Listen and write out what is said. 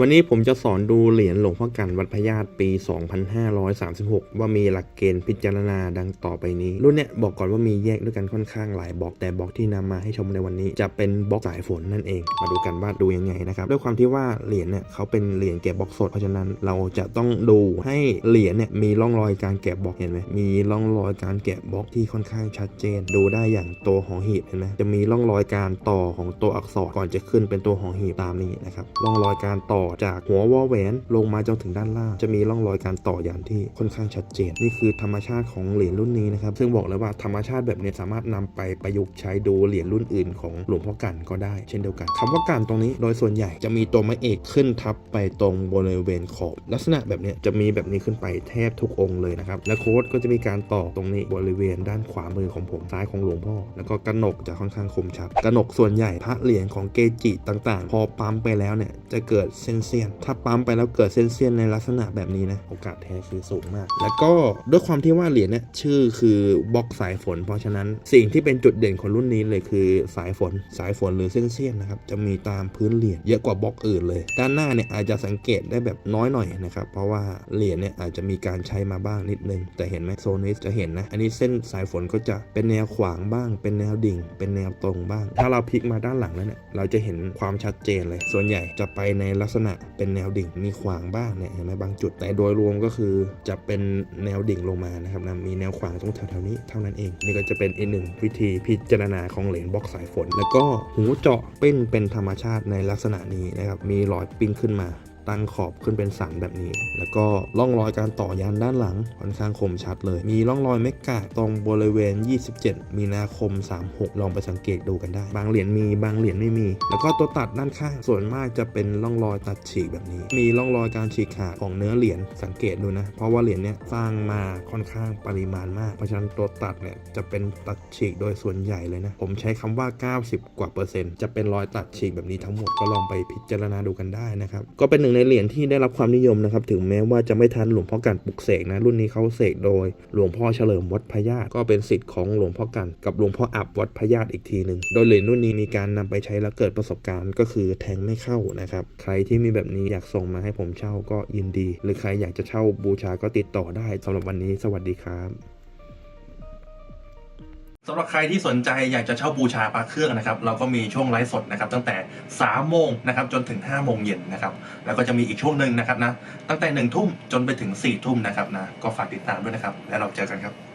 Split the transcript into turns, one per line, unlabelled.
วันนี้ผมจะสอนดูเหรียญหลวงพ่อกันวัดพญาตปี 2536 ว่ามีหลักเกณฑ์พิจารณาดังต่อไปนี้ รุ่นเนี้ยบอกก่อนว่ามีแยกด้วยกันค่อนข้างหลายบล็อกแต่บล็อกที่นำมาให้ชมในวันนี้ จะเป็นบล็อกสายฝนนั่นเอง มาดูกันว่าดูยังไงนะครับ ด้วยความที่ว่าเหรียญเนี่ยเขาเป็นเหรียญแกะบล็อกสด เพราะฉะนั้นเราจะต้องดูให้เหรียญเนี่ยมีร่องรอยการแกะบล็อกเห็นไหมมีร่องรอยการแกะบล็อกที่ค่อนข้างชัดเจน ดูได้อย่างตัวหอหีบเห็นไหมจะมีร่องรอยการต่อของตัวอักษรก่อนจะขึ้นเป็นตัวหอหีบตามนี้นะครับร่องรอยการต่อจากหัววอแหวนลงมาจนถึงด้านล่าง จะมีร่องรอยการต่ออย่างที่ค่อนข้างชัดเจน นี่คือธรรมชาติของเหรียญรุ่นนี้นะครับ ซึ่งบอกเลยว่าธรรมชาติแบบนี้สามารถนำไปประยุกต์ใช้ดูเหรียญรุ่นอื่นของหลวงพ่อกันก็ได้ เช่นเดียวกันคำว่ากันตรงนี้โดยส่วนใหญ่จะมีตัวไม้เอกขึ้นทับไปตรงบริเวณขอบ ลักษณะแบบนี้จะมีแบบนี้ขึ้นไปแทบทุกองค์เลยนะครับและโค้ดก็จะมีการต่อตรงนี้บริเวณด้านขวามือของผมซ้ายของหลวงพ่อ แล้วก็กระหนกจะค่อนข้างคมชัดกระหนกส่วนใหญ่พระเหรียญของเกจิต่างๆ พอปั๊มไปแล้วเนี่ยจะเกิดเส้นเสียน ถ้าปั๊มไปแล้วเกิดเส้นเสียนในลักษณะแบบนี้นะโอกาสแท้คือสูงมาก แล้วก็ด้วยความที่ว่าเหรียญเนี่ยชื่อคือบล็อกสายฝน เพราะฉะนั้นสิ่งที่เป็นจุดเด่นของรุ่นนี้เลยคือสายฝนสายฝนหรือเส้นเสียนนะครับจะมีตามพื้นเหรียญเยอะกว่าบล็อกอื่นเลย ด้านหน้าเนี่ยอาจจะสังเกตได้แบบน้อยหน่อยนะครับเพราะว่าเหรียญเนี่ยอาจจะมีการใช้มาบ้างนิดนึง แต่เห็นไหมโซนนี้จะเห็นนะอันนี้เส้นสายฝนก็จะเป็นแนวขวางบ้าง เป็นแนวดิ่ง เป็นแนวตรงบ้าง ถ้าเราพลิกมาด้านหลังแล้วเนี่ยเราจะเห็นความชัดเจนเลย ส่วนใหญ่จะไปในลักษณะเป็นแนวดิ่งมีขวางบ้างเนี่ยเห็นไหมบางจุดแต่โดยรวมก็คือจะเป็นแนวดิ่งลงมานะครับนะมีแนวขวางตรงแถวๆนี้เท่านั้นเอง นี่ก็จะเป็นอีกหนึ่งวิธีพิจารณาของเหรียญบล็อกสายฝน แล้วก็หูเจาะปิ้นเป็นธรรมชาติในลักษณะนี้นะครับมีรอยปิ้งขึ้นมา ตั้งขอบขึ้นเป็นสันแบบนี้ แล้วก็ร่องรอยการต่อยันด้านหลังค่อนข้างคมชัดเลย มีร่องรอยเมกกาตรงบริเวณ 27 มีนาคม 36 ลองไปสังเกตดูกันได้ บางเหรียญมีบางเหรียญไม่มี แล้วก็ตัวตัดด้านข้างส่วนมากจะเป็นร่องรอยตัดฉีกแบบนี้ มีร่องรอยการฉีกขาดของเนื้อเหรียญสังเกตดูนะ เพราะว่าเหรียญเนี้ยสร้างมาค่อนข้างปริมาณมาก เพราะฉะนั้นตัวตัดเนี่ยจะเป็นตัดฉีกโดยส่วนใหญ่เลยนะ ผมใช้คำว่า 90 กว่าเปอร์เซ็นต์จะเป็นรอยตัดฉีกแบบนี้ทั้งหมดก็ลองไปพิจารณาดูกันได้นะครับก็เป็นหนึ่งในเหรียญที่ได้รับความนิยมนะครับ ถึงแม้ว่าจะไม่ทันหลวงพ่อกันปลุกเสกนะ รุ่นนี้เขาเสกโดย หลวงพ่อเฉลิมวัดพญาตก็เป็นสิทธิ์ของหลวงพ่อกัน กับหลวงพ่ออับวัดพญาตอีกทีหนึ่งโดยเหรียญรุ่นนี้มีการนำไปใช้แล้วเกิดประสบการณ์ก็คือแทงไม่เข้านะครับ ใครที่มีแบบนี้อยากส่งมาให้ผมเช่าก็ยินดี หรือใครอยากจะเช่าบูชาก็ติดต่อได้สำหรับวันนี้ สวัสดีครับ
สำหรับใครที่สนใจอยากจะเช่าบูชาพระเครื่องนะครับ เราก็มีช่วงไลฟ์สดนะครับตั้งแต่3โมงนะครับจนถึง5โมงเย็นนะครับแล้วก็จะมีอีกช่วงหนึ่งนะครับนะตั้งแต่1ทุ่มจนไปถึง4ทุ่มนะครับนะก็ฝากติดตามด้วยนะครับ แล้วเราเจอกันครับ